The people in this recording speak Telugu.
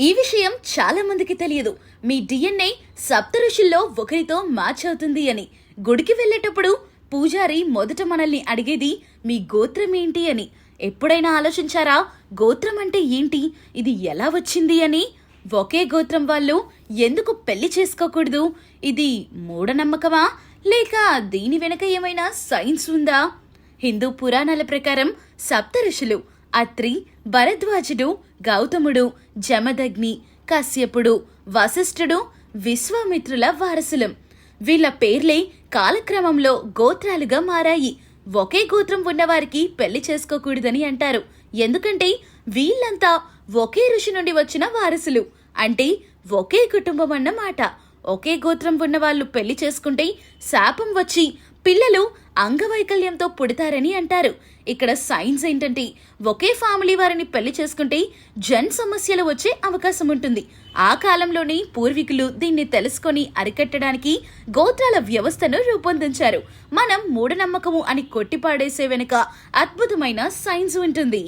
ఈ విషయం చాలా మందికి తెలియదు. మీ డిఎన్ఏ సప్త ఋషుల్లో ఒకరితో మ్యాచ్ అవుతుంది అని. గుడికి వెళ్ళేటప్పుడు పూజారి మొదట మనల్ని అడిగేది మీ గోత్రం ఏంటి? అని. ఎప్పుడైనా ఆలోచించారా గోత్రం అంటే ఏంటి? ఇది ఎలా వచ్చింది? అని. ఒకే గోత్రం వాళ్ళు ఎందుకు పెళ్ళి చేసుకోకూడదు? ఇది మూఢనమ్మకమా? లేక దీని వెనక ఏమైనా సైన్స్ ఉందా? హిందూ పురాణాల ప్రకారం సప్త ఋషులు అత్రి భరద్వాజుడు గౌతముడు జమదగ్ని కశ్యపుడు వశిష్ఠుడు విశ్వామిత్రుల వారసులం. వీళ్ళ పేర్లే కాలక్రమంలో గోత్రాలుగా మారాయి. ఒకే గోత్రం ఉన్నవారికి పెళ్ళి చేసుకోకూడదని అంటారు. ఎందుకంటే వీళ్ళంతా ఒకే ఋషి నుండి వచ్చిన వారసులు. అంటే ఒకే కుటుంబం అన్నమాట. ఒకే గోత్రం ఉన్న వాళ్ళు పెళ్ళి చేసుకుంటే శాపం వచ్చి పిల్లలు అంగవైకల్యంతో పుడతారని అంటారు. ఇక్కడ సైన్స్ ఏంటంటే ఒకే ఫ్యామిలీ వారిని పెళ్ళి చేసుకుంటే జన్ సమస్యలు వచ్చే అవకాశం ఉంటుంది. ఆ కాలంలోనే పూర్వీకులు దీన్ని తెలుసుకొని అరికట్టడానికి గోత్రాల వ్యవస్థను రూపొందించారు. మనం మూఢనమ్మకము అని కొట్టిపాడేసే వెనుక అద్భుతమైన సైన్స్ ఉంటుంది.